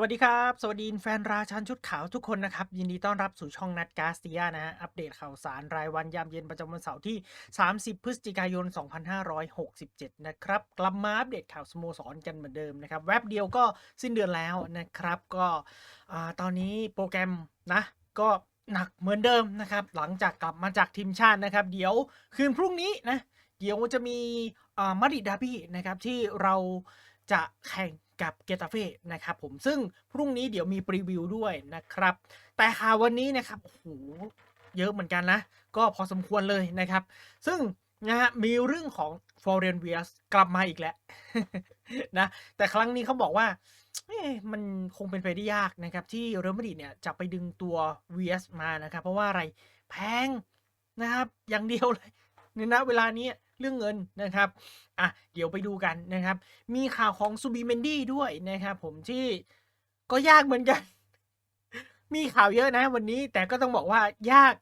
วัสดีครับ สวัสดีแฟนราชันชุดขาวทุกคนนะครับ ยินดีต้อนรับสู่ช่องนัดกาสตียนะฮะอัปเดตข่าวสารรายวันยามเย็นประจำวันเสาร์ที่ 30 พฤศจิกายน 2567 นะครับ กลับมาอัปเดตข่าวสโมสรกันเหมือนเดิมนะครับ แวบเดียวก็สิ้นเดือนแล้วนะครับ ก็ตอนนี้โปรแกรมนะก็หนักเหมือนเดิมนะครับ หลังจากกลับมาจากทีมชาตินะครับ เดี๋ยวคืนพรุ่งนี้นะเดี๋ยวจะมีมาดริดดาร์บี้นะครับที่เราจะแข่ง กับเกตาเฟ่นะครับผมซึ่งพรุ่งนี้เดี๋ยวมีปรีวิวด้วยนะครับ แต่ข่าววันนี้นะครับโอ้โหเยอะเหมือนกันนะ ก็พอสมควรเลยนะครับ ซึ่งนะฮะมีเรื่องของฟอร์เรนเวียสกลับมาอีกแล้วนะแต่ครั้งนี้เขาบอกว่ามันคงเป็นไปได้ยากนะครับ ที่เรอัลมาดริดเนี่ยจะไปดึงตัวเวียสมานะครับ เพราะว่าอะไรแพงนะครับ อย่างเดียวเลยในณเวลานี้ เรื่องเงินนะครับอะเดี๋ยวไปดูกันนะครับ มีข่าวของซูบิเมนดี้ด้วยนะครับ ผมที่ก็ยากเหมือนกัน มีข่าวเยอะนะวันนี้แต่ก็ต้องบอกว่ายาก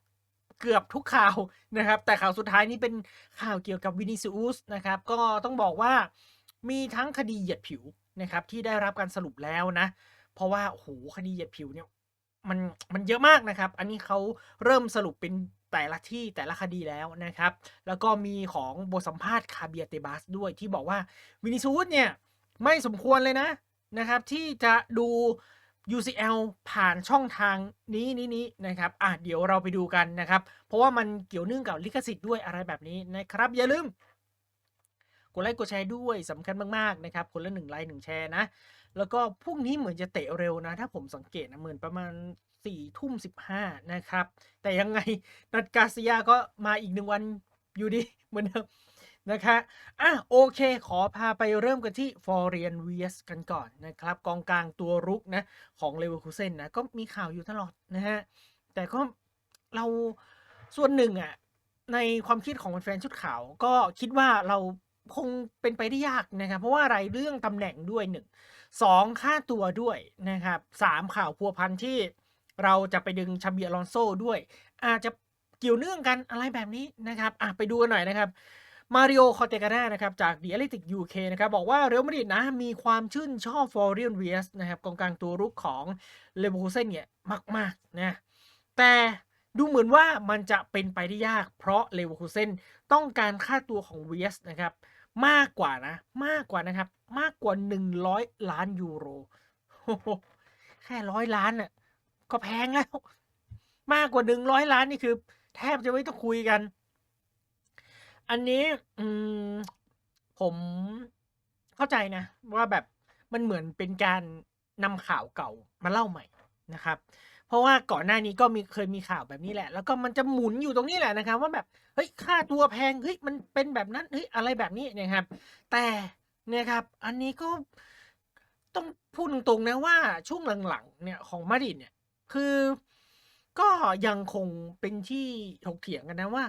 เกือบทุกข่าวนะครับ แต่ข่าวสุดท้ายนี้เป็นข่าวเกี่ยวกับวินิซิอุสนะครับ ก็ต้องบอกว่ามีทั้งคดีเหยียดผิวนะครับ ที่ได้รับการสรุปแล้วนะ เพราะว่าโอ้โหคดีเหยียดผิวเนี่ยมันมันเยอะมากนะครับ อันนี้เขาเริ่มสรุปเป็น แต่ละที่แต่ละคดีแล้วนะครับ แล้วก็มีของบทสัมภาษณ์คาเบียเตบัสด้วยที่บอกว่าวินิซูสเนี่ยไม่สมควรเลยนะนะครับที่จะดู UCL ผ่านช่องทางนี้นี้นี้นะครับอะเดี๋ยวเราไปดูกันนะครับ เพราะว่ามันเกี่ยวเนื่องกับลิขสิทธิ์ด้วยอะไรแบบนี้นะครับ อย่าลืมกดไลค์กดแชร์ด้วยสำคัญมากๆนะครับ คนละหนึ่งไลค์หนึ่งแชร์นะ แล้วก็พรุ่งนี้เหมือนจะเตะเร็วนะ ถ้าผมสังเกตนะเหมือนประมาณ สี่ทุ่มสิบห้านะครับ แต่ยังไงนัดกาซิยาก็มาอีกหนึ่งวันอยู่ดีเหมือนเดิมนะคะอะโอเค ขอพาไปเริ่มกันที่ฟอร์เรียนเวียสกันก่อนนะครับ กองกลางตัวรุกนะของเลเวอร์คูเซนนะ ก็มีข่าวอยู่ตลอดนะฮะ แต่ก็เราส่วนหนึ่งอะในความคิดของแฟนชุดขาว ก็คิดว่าเราคงเป็นไปได้ยากนะครับ เพราะว่าอะไรเรื่องตำแหน่งด้วยหนึ่งสองค่าตัวด้วยนะครับสามข่าวพัวพันที่ เราจะไปดึงชาเบียลอนโซด้วย อาจจะเกี่ยวเนื่องกันอะไรแบบนี้นะครับอะไปดูกันหน่อยนะครับมาริโอคอเตกาน่านะครับจาก The Athletic UK นะครับบอกว่าเรอัลมาดริดนะมีความชื่นชอบฟอร์เรียนเวียสนะครับกองกลางตัวรุกของเลเวอร์คูเซนเนี่ยมากๆนะแต่ดูเหมือนว่ามันจะเป็นไปได้ยาก เพราะเลเวอร์คูเซนต้องการค่าตัวของเวียสนะครับมากกว่านะ มากกว่านะครับ มากกว่า 100 ล้านยูโรแค่ร้อยล้านน่ะ ก็แพงแล้ว มากกว่า100ล้านนี่คือ แทบจะไม่ต้องคุยกัน อันนี้ อืม ผมเข้าใจนะ ว่าแบบมันเหมือนเป็นการนำข่าวเก่ามาเล่าใหม่นะครับ เพราะว่าก่อนหน้านี้ก็มีเคยมีข่าวแบบนี้แหละ แล้วก็มันจะหมุนอยู่ตรงนี้แหละนะครับ ว่าแบบเฮ้ยค่าตัวแพงเฮ้ยมันเป็นแบบนั้นเฮ้ยอะไรแบบนี้นะครับ แต่เนี่ยครับ อันนี้ก็ต้องพูดตรงๆนะว่าช่วงหลังๆเนี่ยของมาดริดเนี่ย คือก็ยังคงเป็นที่ถกเถียงกันนะว่า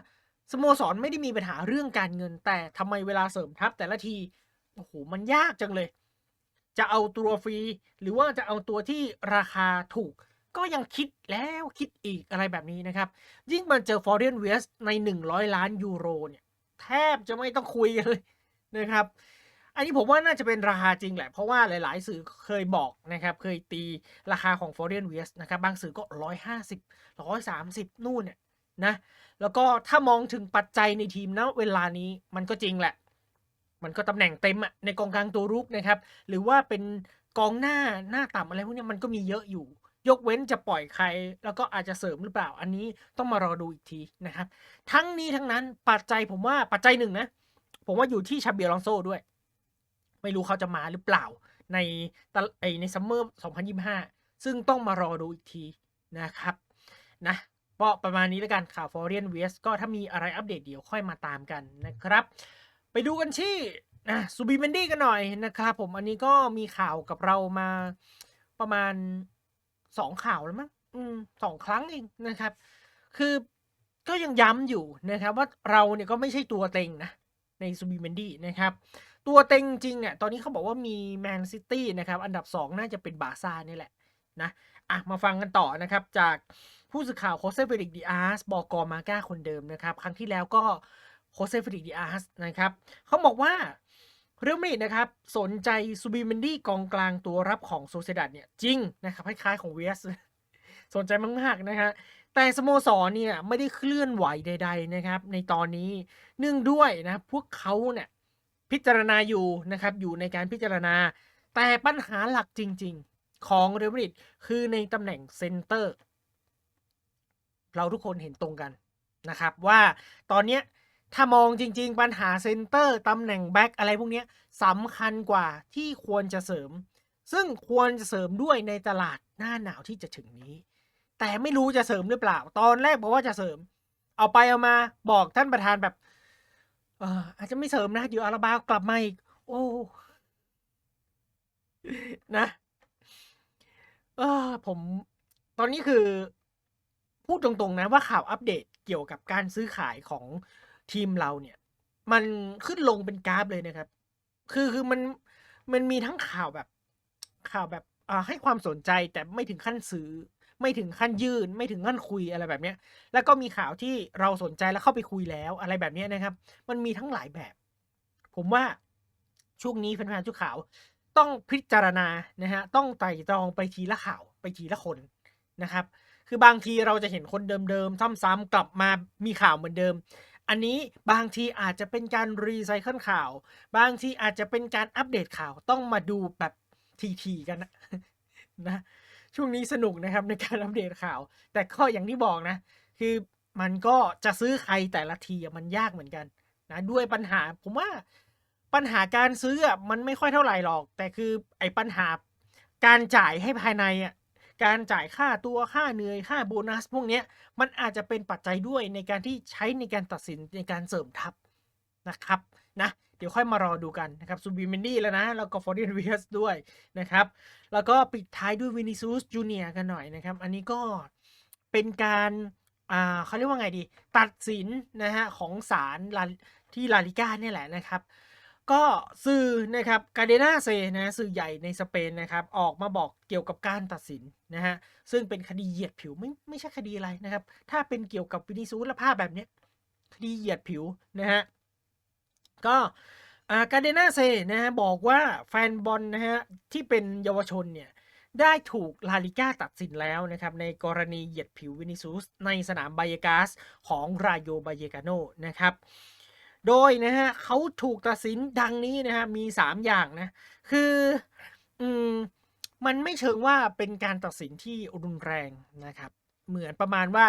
สโมสรไม่ได้มีปัญหาเรื่องการเงิน แต่ทำไมเวลาเสริมทัพแต่ละทีโอ้โหมันยากจังเลย จะเอาตัวฟรี หรือว่าจะเอาตัวที่ราคาถูก ก็ยังคิดแล้วคิดอีกอะไรแบบนี้นะครับ ยิ่งมันเจอฟอร์เรนเวสใน 100 ล้านยูโรเนี่ย แทบจะไม่ต้องคุยกันเลยนะครับ อันนี้ผมว่าน่าจะเป็นราคาจริงแหละ เพราะว่าหลาย ๆ สื่อเคยบอกนะครับ เคยตีราคาของ Foreign w e s นะครับ บางสื่อก็ 150 130 นู่นเนี่ยนะ แล้วก็ถ้ามองถึงปัจจัยในทีมนะเวลานี้มันก็จริงแหละ มันก็ตำแหน่งเต็มอะในกองกลางตัวรุกนะครับ หรือว่าเป็นกองหน้าหน้าต่ำอะไรพวกนี้มันก็มีเยอะอยู่ ยกเว้นจะปล่อยใคร แล้วก็อาจจะเสริมหรือเปล่า อันนี้ต้องมารอดูอีกทีนะครับ ทั้งนี้ทั้งนั้นปัจจัยผมว่าปัจจัยหนึ่งนะ ผมว่าอยู่ที่ชาเบียลองโซด้วย ไม่รู้เขาจะมาหรือเปล่าในตะไอในซัมเมอร์2025 ซึ่งต้องมารอดูอีกทีนะครับนะก็ประมาณนี้แล้วกันข่าว Foreign w e s t ก็ถ้ามีอะไรอัปเดตเดี๋ยวค่อยมาตามกันนะครับ ไปดูกันที่นะซูบิเมนดี้กันหน่อยนะครับผมอันนี้ก็มีข่าวกับเรามาประมาณสองข่าวแล้วมั้งอืมสองครั้งเองนะครับ คือก็ยังย้ำอยู่นะครับว่าเราเนี่ยก็ไม่ใช่ตัวเต็งนะในซูบิเมนดี้นะครับตัวเต็งจริงเนี่ยตอนนี้เขาบอกว่ามีแมนซิตี้นะครับอันดับ 2 น่าจะเป็นบาซ่านี่แหละนะอะมาฟังกันต่อนะครับจากผู้สื่อข่าวโคเซเฟริกดิอาสบอกอมาก้าคนเดิมนะครับ ครั้งที่แล้วก็โคเซเฟริกดิอาสนะครับเขาบอกว่าเรื่องนี้นะครับ สนใจซูบิเมนดี้กองกลางตัวรับของโซเซดัดเนี่ยจริงนะครับคล้ายๆของเวสสนใจมากๆนะฮะแต่สโมสรเนี่ยไม่ได้เคลื่อนไหวใด ๆนะครับ ในตอนนี้เนื่องด้วยนะพวกเขาเนี่ย พิจารณาอยู่นะครับอยู่ในการพิจารณา แต่ปัญหาหลักจริง ๆ ของเรอัลมาดริดคือในตำแหน่งเซนเตอร์ เราทุกคนเห็นตรงกันนะครับว่าตอนนี้ถ้ามองจริง ๆ ปัญหาเซนเตอร์ตำแหน่งแบ็กอะไรพวกนี้สำคัญกว่าที่ควรจะเสริม ซึ่งควรจะเสริมด้วยในตลาดหน้าหนาวที่จะถึงนี้ แต่ไม่รู้จะเสริมหรือเปล่า ตอนแรกบอกว่าจะเสริม เอาไปเอามาบอกท่านประธานแบบ เอออาจจะไม่เสริมนะเดี๋ยวอาราบาวกลับมาอีก โอ้ นะ เออผม ตอนนี้คือ พูดตรงๆนะว่าข่าวอัปเดตเกี่ยวกับการซื้อขายของทีมเราเนี่ย มันขึ้นลงเป็นกราฟเลยนะครับ คือคือมันมันมีทั้งข่าวแบบข่าวแบบอ่าให้ความสนใจแต่ไม่ถึงขั้นซื้อ ไม่ถึงขั้นยื่นไม่ถึงขั้นคุยอะไรแบบเนี้ย แล้วก็มีข่าวที่เราสนใจแล้วเข้าไปคุยแล้วอะไรแบบเนี้ยนะครับ มันมีทั้งหลายแบบ ผมว่าช่วงนี้แฟนๆชุดข่าว ต้องพิจารณานะฮะต้องไต่ตรองไปทีละข่าวไปทีละคนนะครับ คือบางทีเราจะเห็นคนเดิมๆซ้ำๆกลับมามีข่าวเหมือนเดิมอันนี้บางทีอาจจะเป็นการรีไซเคิลข่าว บางทีอาจจะเป็นการอัปเดตข่าวต้องมาดูแบบทีๆกันนะนะ ช่วงนี้สนุกนะครับในการอัปเดตข่าว แต่ก็อย่างที่บอกนะ คือมันก็จะซื้อใครแต่ละทีมันยากเหมือนกันนะด้วยปัญหาผมว่าปัญหาการซื้อมันไม่ค่อยเท่าไหร่หรอก แต่คือไอ้ปัญหาการจ่ายให้ภายในอะการจ่ายค่าตัวค่าเหนื่อยค่าโบนัส พวกเนี้ยมันอาจจะเป็นปัจจัยด้วยในการที่ใช้ในการตัดสินในการเสริมทัพนะครับนะ เดี๋ยวค่อยมารอดูกันนะครับซูบิเมนดี้แล้วนะ แล้วก็ฟอร์ดินเวียสด้วยนะครับ แล้วก็ปิดท้ายด้วยวินิซูสจูเนียกันหน่อยนะครับ อันนี้ก็เป็นการอ่าเขาเรียกว่าไงดี ตัดสินนะฮะของศาลที่ลาลิก้าเนี่ยแหละนะครับ ก็สื่อนะครับกาเดนาเซนะสื่อใหญ่ในสเปนนะครับ ออกมาบอกเกี่ยวกับการตัดสินนะฮะซึ่งเป็นคดีเหยียดผิวไม่ไม่ใช่คดีอะไรนะครับ ถ้าเป็นเกี่ยวกับวินิซูสและภาพแบบเนี้ยคดีเหยียดผิวนะฮะ ก็กาเดนาเซนะฮะบอกว่าแฟนบอลนะฮะที่เป็นเยาวชนเนี่ยได้ถูกลาลิก้าตัดสินแล้วนะครับ ในกรณีเหยียดผิววินิซูส ในสนามไบเยกาสของรายโยไบเยกาโนนะครับ โดยนะฮะเขาถูกตัดสินดังนี้นะฮะมี 3 อย่างนะ คืออืมมันไม่เชิงว่าเป็นการตัดสินที่รุนแรงนะครับ เหมือนประมาณว่า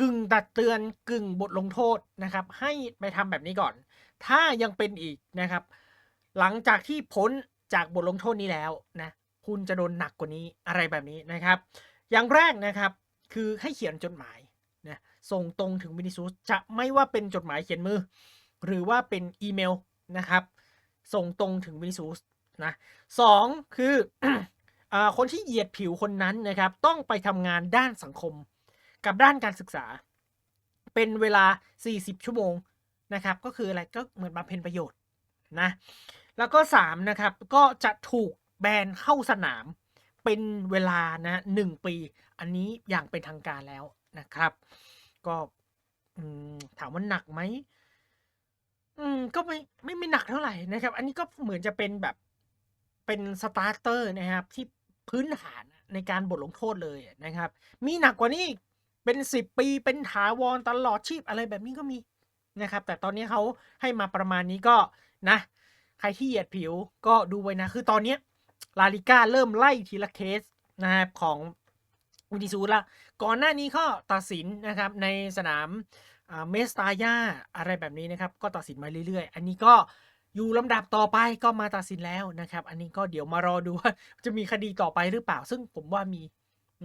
กึ่งตัดเตือนกึ่งบทลงโทษนะครับ ให้ไปทำแบบนี้ก่อน ถ้ายังเป็นอีกนะครับ หลังจากที่พ้นจากบทลงโทษนี้แล้วนะคุณจะโดนหนักกว่านี้อะไรแบบนี้นะครับ อย่างแรกนะครับคือให้เขียนจดหมายนะส่งตรงถึงวินิซูสจะไม่ว่าเป็นจดหมายเขียนมือ หรือว่าเป็นอีเมลนะครับ ส่งตรงถึงวินิซูสนะสองคืออคนที่เหยียดผิวคนนั้นนะครับ ต้องไปทำงานด้านสังคมกับด้านการศึกษา เป็นเวลา 40 ชั่วโมง นะครับ ก็คืออะไรก็เหมือนบำเพ็ญประโยชน์นะแล้วก็3นะครับก็จะถูกแบนเข้าสนามเป็นเวลานะหนึ่งปี อันนี้อย่างเป็นทางการแล้วนะครับ ก็ถามว่าหนักไหมอืมก็ไม่ไม่ไม่หนักเท่าไหร่นะครับ อันนี้ก็เหมือนจะเป็นแบบเป็นสตาร์เตอร์นะครับ ที่พื้นฐานในการบทลงโทษเลยนะครับ มีหนักกว่านี้เป็นสิบปีเป็นถาวรตลอดชีพอะไรแบบนี้ก็มี นะครับ แต่ตอนนี้เขาให้มาประมาณนี้ก็นะ ใครที่เหยียดผิวก็ดูไว้นะ คือตอนนี้ลาลิก้าเริ่มไล่ทีละเคสนะครับของวินิซูละก่อนหน้านี้ก็ตัดสินนะครับในสนามเมสตาญาอะไรแบบนี้นะครับ ก็ตัดสินมาเรื่อยๆ อันนี้ก็อยู่ลำดับต่อไปก็มาตัดสินแล้วนะครับ อันนี้ก็เดี๋ยวมารอดูว่าจะมีคดีต่อไปหรือเปล่า ซึ่งผมว่ามี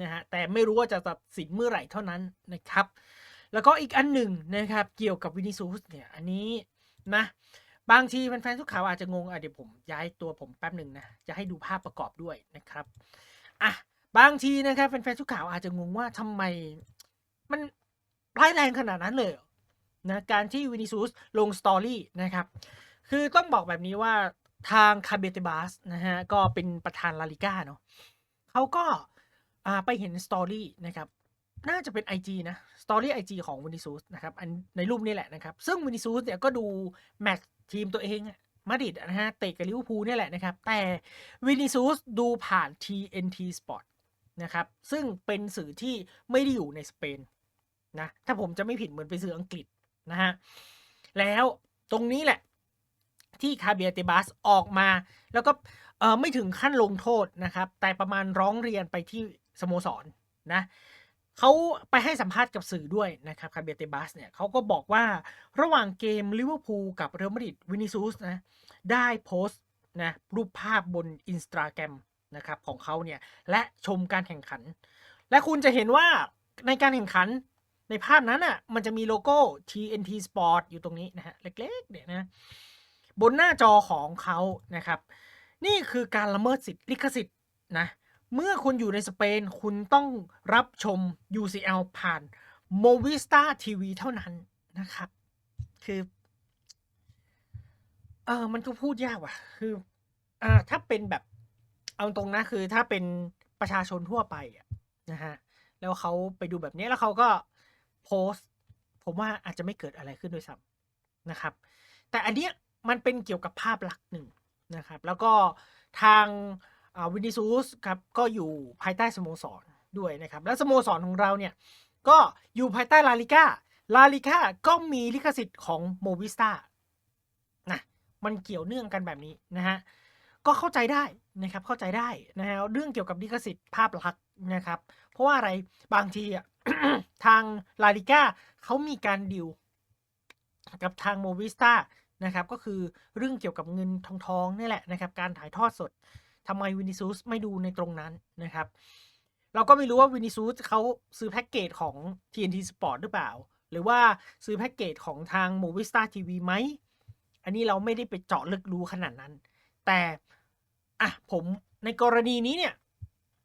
นะฮะแต่ไม่รู้ว่าจะตัดสินเมื่อไหร่เท่านั้นนะครับ แล้วก็อีกอันหนึ่งนะครับ เกี่ยวกับวินิซูสเนี่ย อันนี้นะ บางทีแฟนๆทุกข่าวอาจจะงงอะเดี๋ยวผมย้ายตัวผมแป๊บหนึ่งนะ จะให้ดูภาพประกอบด้วยนะครับ อะ บางทีนะครับแฟนๆทุกข่าวอาจจะงงว่าทำไมมันร้ายแรงขนาดนั้นเลยนะการที่วินิซูสลงสตอรี่นะครับ คือต้องบอกแบบนี้ว่าทางคาเบติบาสนะฮะก็เป็นประธานลาลิก้าเนาะเขาก็ไปเห็นสตอรี่นะครับ น่าจะเป็น IG นะสตอรี่ไอจีของวินิซูสนะครับอันในรูปนี้แหละนะครับ ซึ่งวินิซูสเนี่ยก็ดูแมตช์ทีมตัวเองมาดิดนะฮะเตะกับลิเวอร์พูลนี่แหละนะครับ แต่วินิซูสดูผ่าน TNT Sport นะครับ ซึ่งเป็นสื่อที่ไม่ได้อยู่ในสเปนนะถ้าผมจะไม่ผิดเหมือนเป็นสื่ออังกฤษนะฮะแล้วตรงนี้แหละที่คาเบียเตบัสออกมา แล้วก็ไม่ถึงขั้นลงโทษนะครับ แต่ประมาณร้องเรียนไปที่สโมสรนะ เขาไปให้สัมภาษณ์กับสื่อด้วยนะครับคาเบเตบัสเนี่ยเขาก็บอกว่าระหว่างเกมลิเวอร์พูลกับเรอัลมาดริดวินิซูสนะได้โพสต์นะรูปภาพบนอินสตาแกรมนะครับของเขาเนี่ยและชมการแข่งขัน และคุณจะเห็นว่าในการแข่งขันในภาพนั้นอะมันจะมีโลโก้ TNT Sport อยู่ตรงนี้นะฮะเล็กๆเนี่ยนะบนหน้าจอของเขานะครับ นี่คือการละเมิดสิทธิลิขสิทธิ์นะ เมื่อคุณอยู่ในสเปน คุณต้องรับชม UCL ผ่าน Movistar TV เท่านั้นนะครับ คือ เออมันก็พูดยากว่ะ คืออ่าถ้าเป็นแบบ เอาตรงนะคือถ้าเป็นประชาชนทั่วไปอะนะฮะ แล้วเขาไปดูแบบนี้แล้วเขาก็โพสต์ ผมว่าอาจจะไม่เกิดอะไรขึ้นด้วยซ้ำนะครับ แต่อันเนี้ยมันเป็นเกี่ยวกับภาพลักษณ์หนึ่งนะครับ แล้วก็ทาง วินิซูสครับก็อยู่ภายใต้สโมสรด้วยนะครับ แล้วสโมสรของเราเนี่ย ก็อยู่ภายใต้ลาลิก้าลาลิก้าก็มีลิขสิทธิ์ของโมวิสตานะมันเกี่ยวเนื่องกันแบบนี้นะฮะก็เข้าใจได้นะครับเข้าใจได้นะฮะเรื่องเกี่ยวกับลิขสิทธิ์ภาพลักษณ์นะครับ เพราะว่าอะไรบางทีอะทางลาลิก้าเขามีการดิวกับทางโมวิสตานะครับก็คือเรื่องเกี่ยวกับเงินทองทองนี่แหละนะครับ การถ่ายทอดสด ทำไมวินิซูสไม่ดูในตรงนั้นนะครับ เราก็ไม่รู้ว่าวินิซูสเขาซื้อแพ็กเกจของ TNT Sport หรือเปล่า หรือว่าซื้อแพ็กเกจของทาง Movistar TV ไหม อันนี้เราไม่ได้ไปเจาะลึกรู้ขนาดนั้น แต่อะผมในกรณีนี้เนี่ย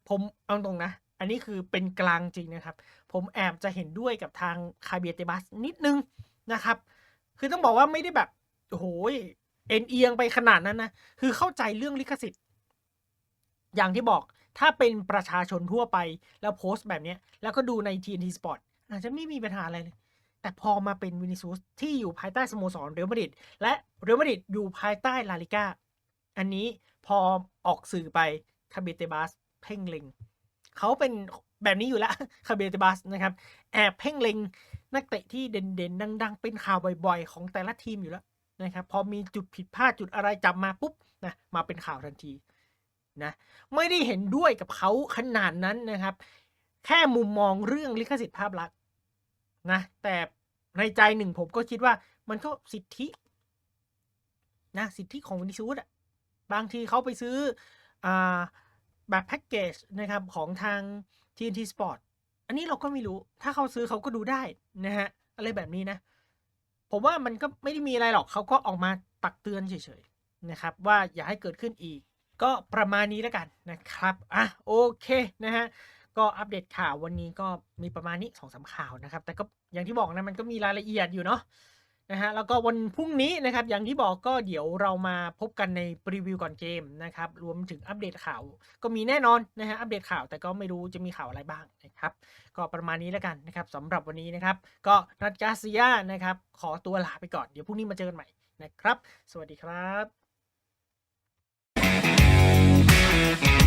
ผมเอาตรงนะ อันนี้คือเป็นกลางจริงนะครับ ผมแอบจะเห็นด้วยกับทางคาเบียเตบัสนิดนึงนะครับ คือต้องบอกว่าไม่ได้แบบโอ้โหเอ็นเอียงไปขนาดนั้นนะ คือเข้าใจเรื่องลิขสิทธิ์ อย่างที่บอกถ้าเป็นประชาชนทั่วไปแล้วโพสต์แบบนี้แล้วก็ดูใน TNT Sport อาจจะไม่มีปัญหาอะไรเลย แต่พอมาเป็นวินิซูสที่อยู่ภายใต้สโมสรเรอัลมาดริดและเรอัลมาดริดอยู่ภายใต้ลาลิก้าอันนี้พอออกสื่อไปคาเบเตบัสเพ่งเล็งเขาเป็นแบบนี้อยู่แล้วคาเบเตบัสนะครับ แอบเพ่งเล็งนักเตะที่เด่นๆ ดัง ๆ เป็นข่าวบ่อยๆ ของแต่ละทีมอยู่แล้วนะครับพอมีจุดผิดพลาดจุดอะไรจับมาปุ๊บนะมาเป็นข่าวทันที นะไม่ได้เห็นด้วยกับเขาขนาดนั้นนะครับ แค่มุมมองเรื่องลิขสิทธิภาพลักษณ์นะแต่ในใจหนึ่งผมก็คิดว่ามันก็สิทธินะสิทธิของวินิซูสอะบางทีเขาไปซื้ออแบบแพ็กเกจนะครับของทาง TNT Sport อันนี้เราก็ไม่รู้ ถ้าเขาซื้อเขาก็ดูได้นะฮะ อะไรแบบนี้นะ ผมว่ามันก็ไม่ได้มีอะไรหรอก เขาก็ออกมาตักเตือนเฉยๆนะครับ ว่าอย่าให้เกิดขึ้นอีก ก็ประมาณนี้แล้วกันนะครับอะโอเคนะฮะก็อัปเดตข่าววันนี้ก็มีประมาณนี้สองสาข่าวนะครับ แต่ก็อย่างที่บอกนะมันก็มีรายละเอียดอยู่เนาะนะฮะแล้วก็วันพรุ่งนี้นะครับ อย่างที่บอกก็เดี๋ยวเรามาพบกันในรีวิวก่อนเกมนะครับ รวมถึงอัปเดตข่าว ก็มีแน่นอนนะฮะอัปเดตข่าวแต่ก็ไม่รู้จะมีข่าวอะไรบ้างนะครับ ก็ประมาณนี้แล้วกันนะครับสำหรับวันนี้นะครับ ก็นัดกาเซียนะครับ ขอตัวลาไปก่อนเดี๋ยวพรุ่งนี้มาเจอกันใหม่นะครับ สวัสดีครับ Thank you.